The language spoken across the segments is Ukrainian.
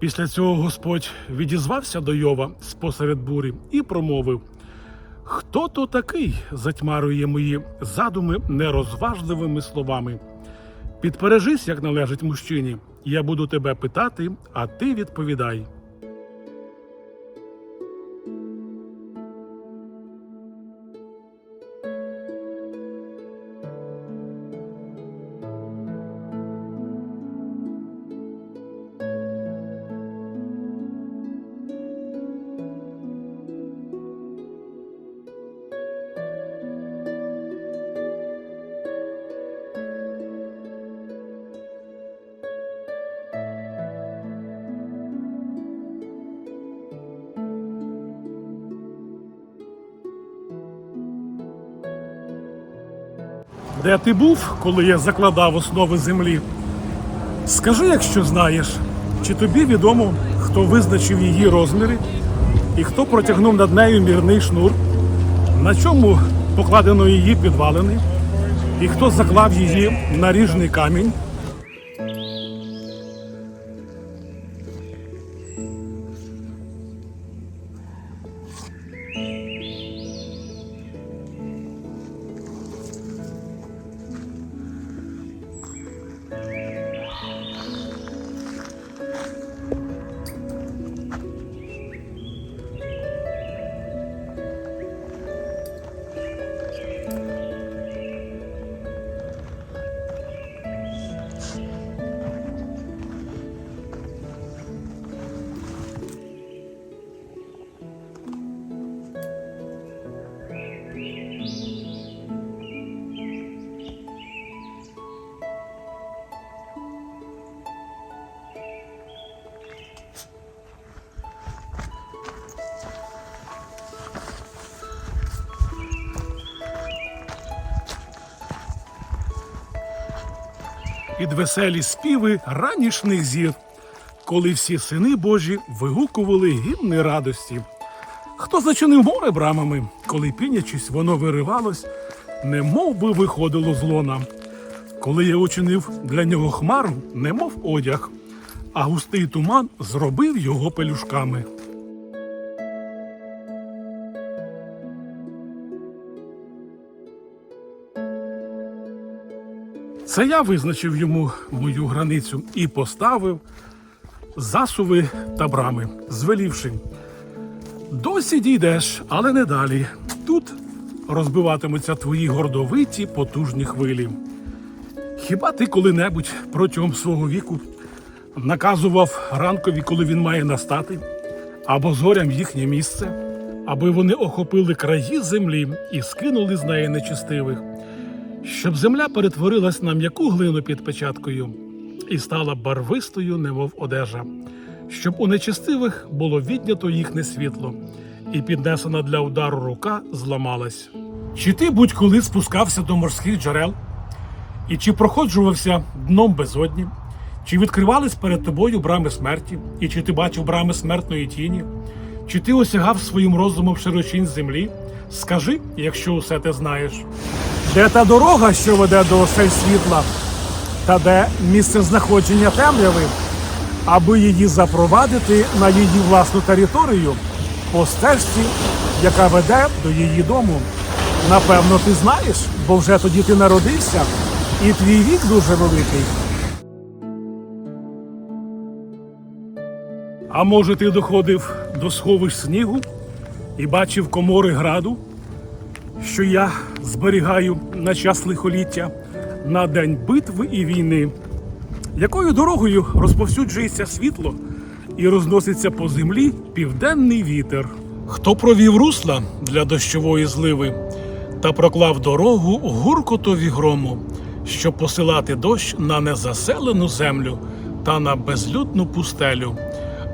Після цього Господь відізвався до Йова спосеред бурі і промовив: Хто то такий затьмарує мої задуми нерозважливими словами? Підпережись, як належить мужчині. Я буду тебе питати, а ти відповідай. Де ти був, коли я закладав основи землі? Скажи, якщо знаєш, чи тобі відомо, хто визначив її розміри і хто протягнув над нею мірний шнур, на чому покладено її підвалини, і хто заклав її наріжний камінь? Під веселі співи ранішних зір, коли всі сини Божі вигукували гімни радості. Хто зачинив море брамами, коли пінячись, воно виривалось, немов би виходило з лона. Коли я учинив для нього хмару, немов одяг, а густий туман зробив його пелюшками. Це я визначив йому мою границю і поставив засуви та брами, звелівши. Досі дійдеш, але не далі. Тут розбиватимуться твої гордовиті потужні хвилі. Хіба ти коли-небудь протягом свого віку наказував ранкові, коли він має настати, або зорям їхнє місце, аби вони охопили краї землі і скинули з неї нечистивих, щоб земля перетворилась на м'яку глину під печаткою і стала барвистою, немов одежа, щоб у нечистивих було віднято їхнє світло, і піднесена для удару рука зламалась. Чи ти будь-коли спускався до морських джерел? І чи проходжувався дном безодні, чи відкривались перед тобою брами смерті, і чи ти бачив брами смертної тіні, чи ти осягав своїм розумом широчинь землі? Скажи, якщо усе те знаєш. Де та дорога, що веде до осель світла, та де місце знаходження темряви, аби її запровадити на її власну територію по стежці, яка веде до її дому? Напевно, ти знаєш, бо вже тоді ти народився, і твій вік дуже великий. А може, ти доходив до сховищ снігу і бачив комори граду, що я зберігаю на час лихоліття на день битви і війни? Якою дорогою розповсюджується світло і розноситься по землі південний вітер? Хто провів русла для дощової зливи та проклав дорогу гуркотові грому, щоб посилати дощ на незаселену землю та на безлюдну пустелю,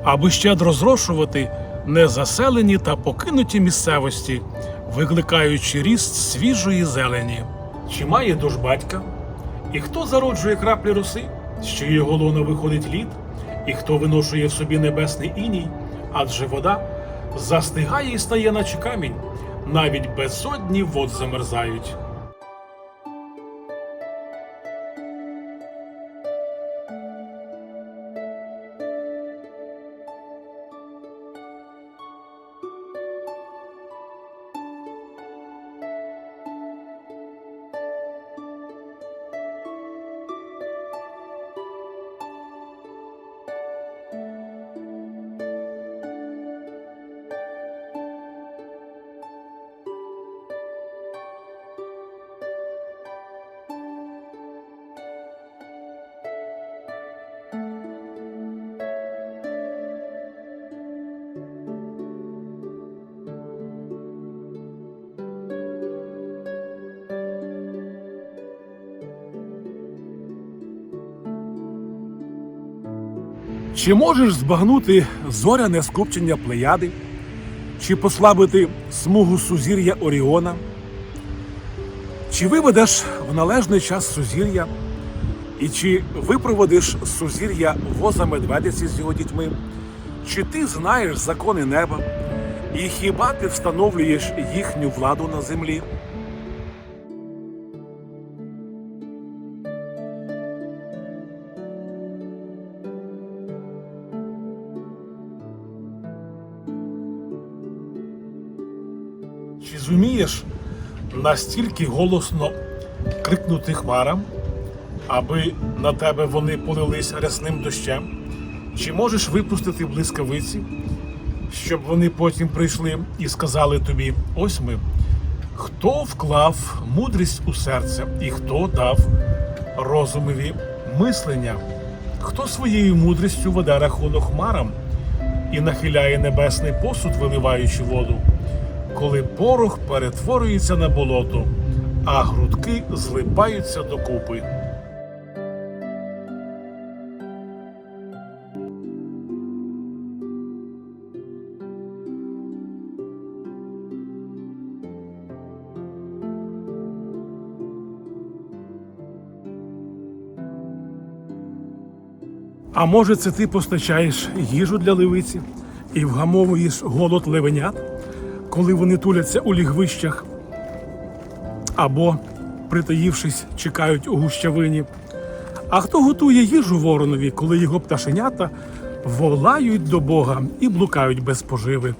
аби щедро зрошувати незаселені та покинуті місцевості, викликаючи ріст свіжої зелені. Чи має дощ батька? І хто зароджує краплі роси, що його лона виходить лід, і хто виношує в собі небесний іній, адже вода застигає і стає, наче камінь, навіть безодні вод замерзають. Чи можеш збагнути зоряне скупчення плеяди? Чи послабити смугу сузір'я Оріона? Чи виведеш в належний час сузір'я? І чи випроводиш сузір'я воза медведиці з його дітьми? Чи ти знаєш закони неба? І хіба ти встановлюєш їхню владу на землі? Зумієш настільки голосно крикнути хмарам, аби на тебе вони полились рясним дощем? Чи можеш випустити блискавиці, щоб вони потім прийшли і сказали тобі: ось ми, хто вклав мудрість у серце і хто дав розумові мислення, хто своєю мудрістю веде рахунок хмарам і нахиляє небесний посуд, виливаючи воду, коли порох перетворюється на болото, а грудки злипаються докупи. А може, це ти постачаєш їжу для левиці і вгамовуєш голод левенят, коли вони туляться у лігвищах, або, притаївшись, чекають у гущавині. А хто готує їжу воронові, коли його пташенята волають до Бога і блукають без поживи?